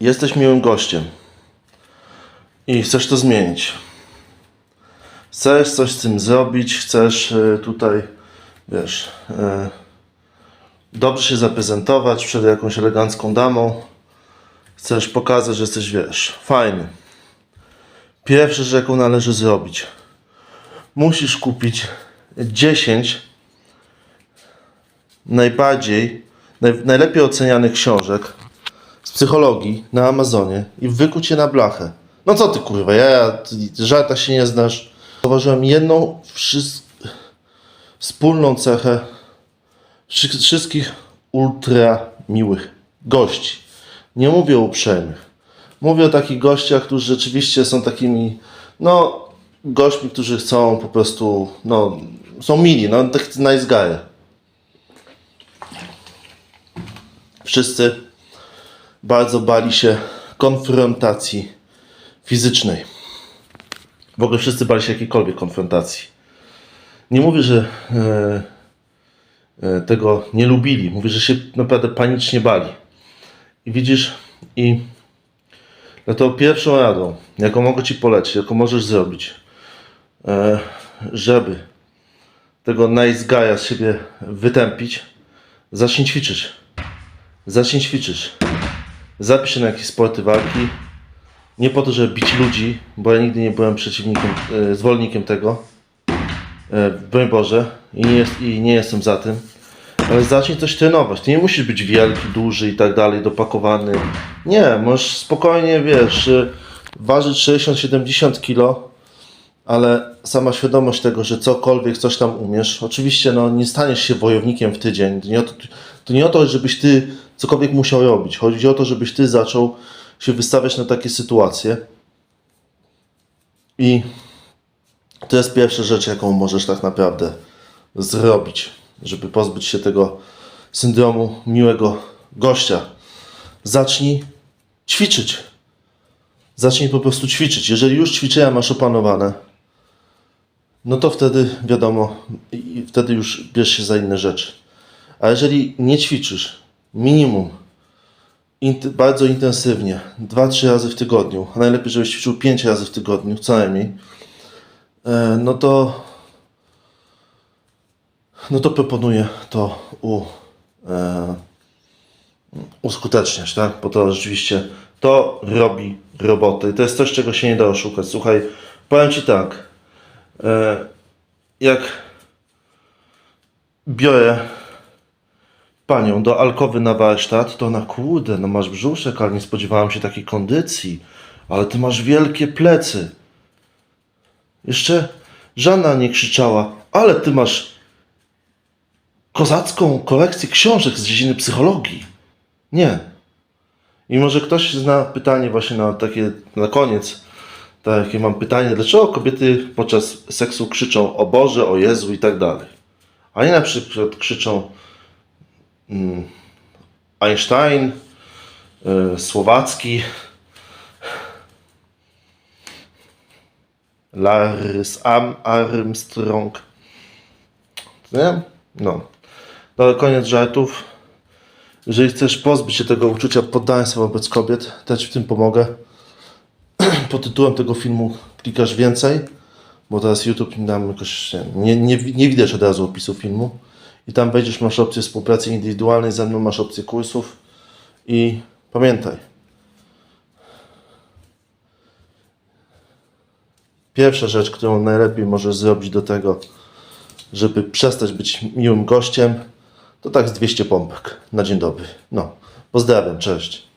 jesteś miłym gościem i chcesz to zmienić. Chcesz coś z tym zrobić, chcesz e, tutaj, wiesz, e, dobrze się zaprezentować przed jakąś elegancką damą. Chcesz pokazać, że jesteś, wiesz, fajny. Pierwsze, że jaką należy zrobić. Musisz kupić 10 najbardziej, naj, najlepiej ocenianych książek z psychologii na Amazonie i wykuć je na blachę. No co ty kurwa, ja, ja ty, żarta się nie znasz. Zauważyłem jedną wspólną cechę wszy- wszystkich ultra miłych gości. Nie mówię o uprzejmych. Mówię o takich gościach, którzy rzeczywiście są takimi, no, gośćmi, którzy chcą po prostu, no, są mili, no, tak nice guy. Wszyscy bardzo bali się konfrontacji fizycznej. W ogóle wszyscy bali się jakiejkolwiek konfrontacji. Nie mówię, że e, e, tego nie lubili. Mówię, że się naprawdę panicznie bali. I widzisz, i dlatego pierwszą radą, jaką mogę Ci polecić, jaką możesz zrobić, e, żeby tego nice guy'a z siebie wytępić, zacznij ćwiczyć. Zacznij ćwiczyć. Zapisz się na jakieś sporty walki. Nie po to, żeby bić ludzi, bo ja nigdy nie byłem przeciwnikiem, e, zwolennikiem tego. E, broń Boże. I nie, jest, I nie jestem za tym. Ale zacznij coś trenować. Ty nie musisz być wielki, duży i tak dalej, dopakowany. Nie, możesz spokojnie, wiesz, e, ważyć 60-70 kilo, ale sama świadomość tego, że cokolwiek, coś tam umiesz, oczywiście no, nie staniesz się wojownikiem w tydzień. To nie, o to, to nie o to, żebyś ty cokolwiek musiał robić. Chodzi o to, żebyś ty zaczął się wystawiać na takie sytuacje. I to jest pierwsza rzecz, jaką możesz tak naprawdę zrobić, żeby pozbyć się tego syndromu miłego gościa. Zacznij ćwiczyć. Zacznij po prostu ćwiczyć. Jeżeli już ćwiczenia masz opanowane, no to wtedy wiadomo, wtedy już bierz się za inne rzeczy. A jeżeli nie ćwiczysz, minimum, int- bardzo intensywnie, 2-3 razy w tygodniu, a najlepiej, żebyś ćwiczył 5 razy w tygodniu, co najmniej, e, no to no to proponuję to u, e, uskuteczniać, tak? Bo to rzeczywiście to robi robotę. I to jest coś, czego się nie da oszukać. Słuchaj, powiem Ci tak, e, jak biorę panią do alkowy na warsztat, to ona, kurde, no masz brzuszek, ale nie spodziewałam się takiej kondycji, ale ty masz wielkie plecy. Jeszcze Żana nie krzyczała, ale ty masz kozacką kolekcję książek z dziedziny psychologii. Nie. I może ktoś zna pytanie właśnie na takie, na koniec, takie mam pytanie, dlaczego kobiety podczas seksu krzyczą o Boże, o Jezu i tak dalej. A nie na przykład krzyczą Einstein, y, Słowacki, Lars Armstrong. Nie? No. No, koniec żartów. Jeżeli chcesz pozbyć się tego uczucia poddaństwa wobec kobiet, Ci w tym pomogę. Pod tytułem tego filmu klikasz więcej, bo teraz YouTube nam jakoś nie, nie, nie widać od razu opisu filmu. I tam wejdziesz, masz opcję współpracy indywidualnej, ze mną masz opcję kursów. I pamiętaj, pierwsza rzecz, którą najlepiej możesz zrobić do tego, żeby przestać być miłym gościem, to tak z 200 pompek na dzień dobry. No, pozdrawiam, cześć.